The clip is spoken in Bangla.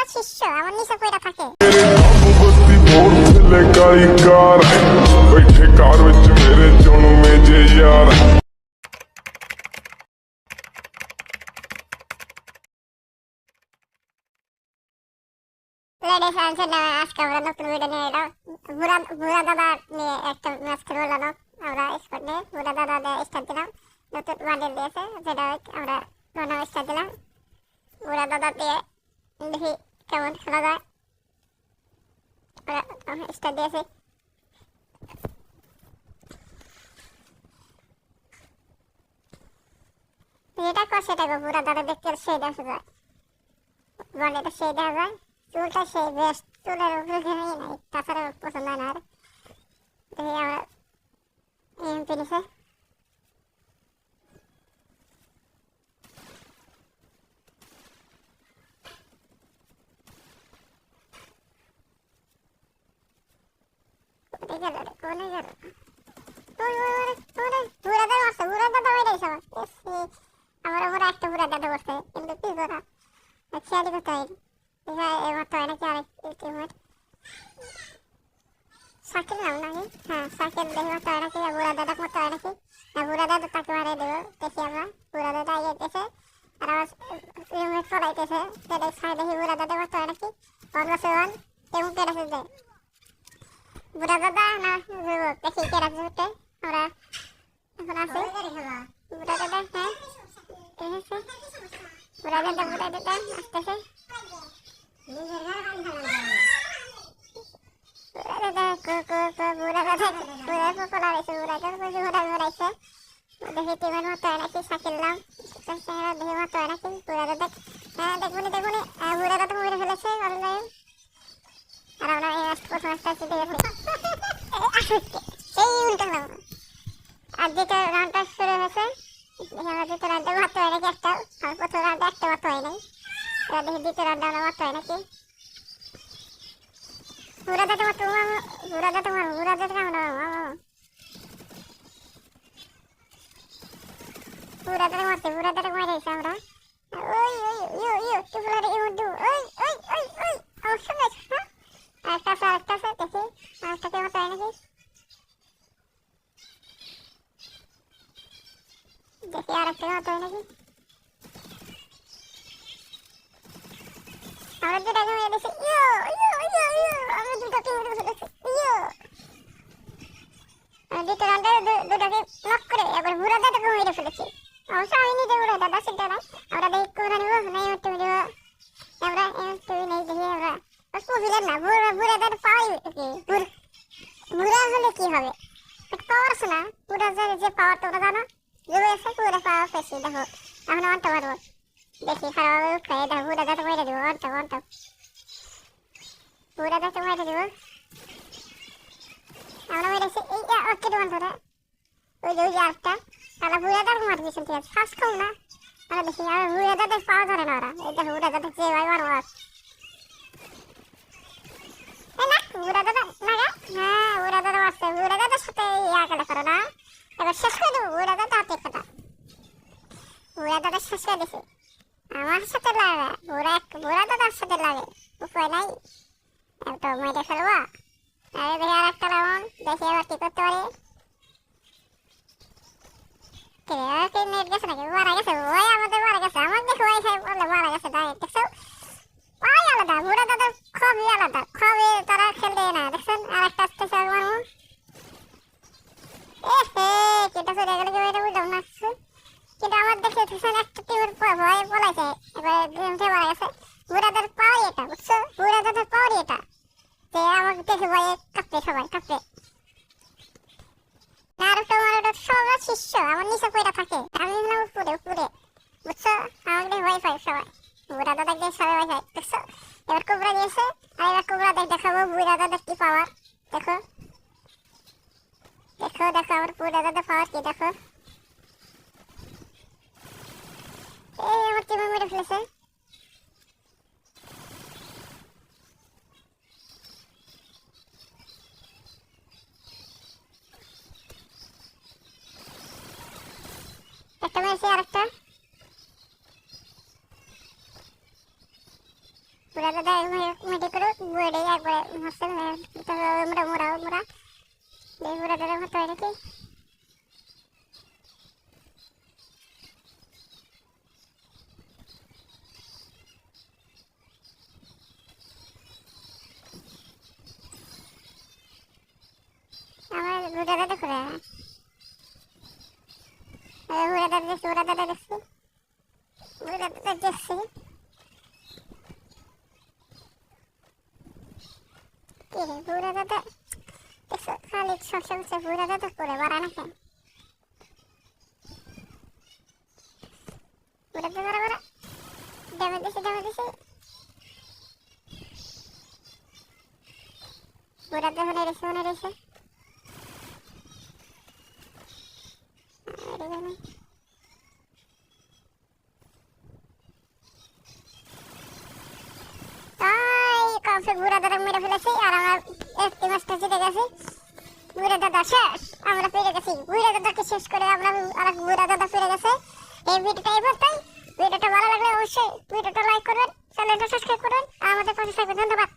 আমার শিষ্য, আমার নিচে কইরা থাকে। লেডিস অ্যান্ড জেন্টলম্যান আজকে আমরা নতুন ভিডিও নিয়ে এলাম। একটা ম্যাচ খেললাম দিলাম। স্টার্ট দিয়েছি যেটা কর, সেটা গো বুড়া দাদা দেখতে সেই দেখা যায় বান্ডেলটা সেই দেখা যায় চুলটা সেই বেস্ট চুলের উপরে ঘেমেই নাই তাছাড়া পছন্দ না, আর। দেখি আমরা এমপি নিছে কোথায় গেল রে, কোনে গেল? ওই ওই ওই ওই বুড়া দাদা মারছে, বুড়া দাদা মেরে দিছে আমার আমার উপরে একটা বুড়া দাদা বসছে কিন্তু কি করা? খেয়ালি করতে হ্যাঁ এবার তো নাকি আরেক টিমের সাকিল নাম নাকি হ্যাঁ সাকিল দেখি তো নাকি বুড়া দাদা মতো হয় নাকি না বুড়া দাদা তাকে মারিয়ে দেবো, দেখি আমরা বুড়া দাদা আগে গেছে আর আমার রুমমেট পড়াইতেছে সেটা সাই দেখি বুড়া দাদা মতো হয় নাকি ওয়ান বাসে ওয়ান কেমন কেটেছে যে বুড়া দাদা, না, দেখি কেটেছে উঠে আমরা এখন আছি। বুড়া দাদা হ্যাঁ বুড়া দাদা বুড়া দাদা, আসতেছে। দাদা, কো কো কো বুড়া দাদা বুড়া কো কোলা রয়েছে বুড়া কো কো বুড়া ঘুরাইছে দেখি টিমের মতো নাকি সাকিল নাম চেহারা দেখি মতো নাকি বুড়া দাদা হ্যাঁ দেখবনি দেখবনি বুড়া দাদা মেরে ফেলেছে অনলাইন আর আমরা এই ম্যাচ প্রথম ম্যাচটা জিতে সেই উল্টো আর দ্বিতীয় রাউন্ডটা শুরু হয়েছে আমরা দ্বিতীয় রাউন্ডে মারতে হয় নাকি একটা আর প্রথম রাউন্ডে একটা মারতে হয় নাই এবার দেখি দ্বিতীয় রাউন্ডে আমরা মারতে হয় নাকি burada da matu mama burada da mama burada da mama mama burada da matu burada da mama আমরা ওই ওই ইউ ইউ তুফলারে ইউ দু ওই ওই ওই ওই অবশ্য বেশ হ্যাঁ একটা আছে, দেখি আরেকটা কে মতো হয় নাকি? দেখি আরেকটা মতো হয় নাকি? আমরা দুটা ঘুমিয়ে দিছি ইয়ো ইয়ো ইয়ো ইয়ো, আমরা দুটা ঘুমিয়ে দিছি ইয়ো। আমরা দুটো রাউন্ডে দুটাকে নক করে এবার বুড়া দাদা ঘুমিয়ে ফেলেছি। অবশ্য আমি নিজে বুড়া দাদা চিন্তা নাই আমরা দেখি কোথা নিব। নাই একটু নিব। আমরা একটু নেই, দেখি আমরা। বুঝলেন না, বুড়া বুড়া দাদা পাওয়াই বুড়া হলে কি হবে? পাওয়ার আছে না? বুড়া যে পাওয়ার তোমরা জানো? যুগে এসে বুড়া পাওয়ার পেয়েছি, দেখো। এখন অনটা পারব দেখি খারাপ উঠে দেখো, বুড়া দাদা মেরে দিব অনটা অনটা বুড়া দাদা মেরে দিব আমরা মেরেছি এই ওকে দেবেন ধরে ওই যে ওই যে আরেকটা। তাহলে বুড়া দাদা মার দিয়েছেন ঠিক আছে। ফার্স্ট কম না। আমরা দেখি, আর বুড়া দাদা পাওয়া ধরে না ওরা। এই দেখো, বুড়া দাদা যে ভাই মারবো আর এই না বুড়া দাদা লাগা হ্যাঁ বুড়া দাদা মারছে বুড়া দাদার সাথে ইয়া খেলা করো না এবার শেষ করে দেবো। ওরা দাদা হাতে খেলা ওরা দাদা শেষ করে দিছে। আমার সাথে লাগে। বুড়া ওরা দাদার সাথে লাগে। উপায় নাই। তো মেয়েটা ফেলব। আরে দেখে আর একটা রাউন্ড। দেখি আবার কি করতে পারি। নেট গেছে নাকি? মারা গেছে। ওই আমাদের মারা গেছে আমার দেখো ওয়াইফাই বলে মারা গেছে ডাইরেক্ট দেখছ ওই আলাদা বুড়া দাদা খুবই আলাদা খুবই তারা খেলতে না দেখছেন আর একটা আসতেছে আমার এ হে কেটা চলে গেলে কি এটা বুঝলাম না কিন্তু আমার দেখে ভীষণ একটা টিমের ভয়ে পলাইছে এবার উঠে মারা গেছে, বুড়াদের পাওয়ারই এটা, বুঝছ? বুড়াদের পাওয়ারই এটা। যে আমাকে দেখে ভয়ে কাঁপবে সবাই কাঁপবে নারুটো, মারুটো সবার শিষ্য, আমার নিচে কইরা থাকে। আমি হলাম উপরে উপরে, বুঝছ? আমাকে ভয় পাই সবাই। বুড়া দাদা সবাই ভয় পাই বুঝছ এবার কুবরা দিয়েছে আর এবার কুবরা দেখ দেখাবো বুড়া দাদার কি পাওয়ার দেখো। দেখো দেখো আমার বুড়া দাদা পাওয়ার কি, দেখো। এই আমার টিমে মেরে ফেলেছে একটা মেরেছে আর একটা পুরা দাদা মেডি করে বুড়ে একবারে হচ্ছে মোরা মোরা মোরা দেখি পুরা দাদা মতো হয় নাকি বুড়া দাদা করে? বুড়া দাদা দেখছি বুড়া দাদা দেখছি। বুড়া দাদা দেখছি। কি রে বুড়া দাদা দেখছ, খালি দাদা মনে রয়েছে মনে রয়েছে। তাই কমসে বুড়া দাদা মেরে ফেলেছি আর আমার একটি মাস্টার জিতে গেছে। বুড়া দাদা শেষ, আমরা পেরে গেছি। বুড়া দাদাকে শেষ করে আমরা আর বুড়া দাদা পেরে গেছে। এই ভিডিওটা এই পর্যন্তই। ভিডিওটা ভালো লাগলে অবশ্যই ভিডিওটা লাইক করবেন, চ্যানেলটা সাবস্ক্রাইব করবেন। আমাদের পাশে থাকবেন। ধন্যবাদ।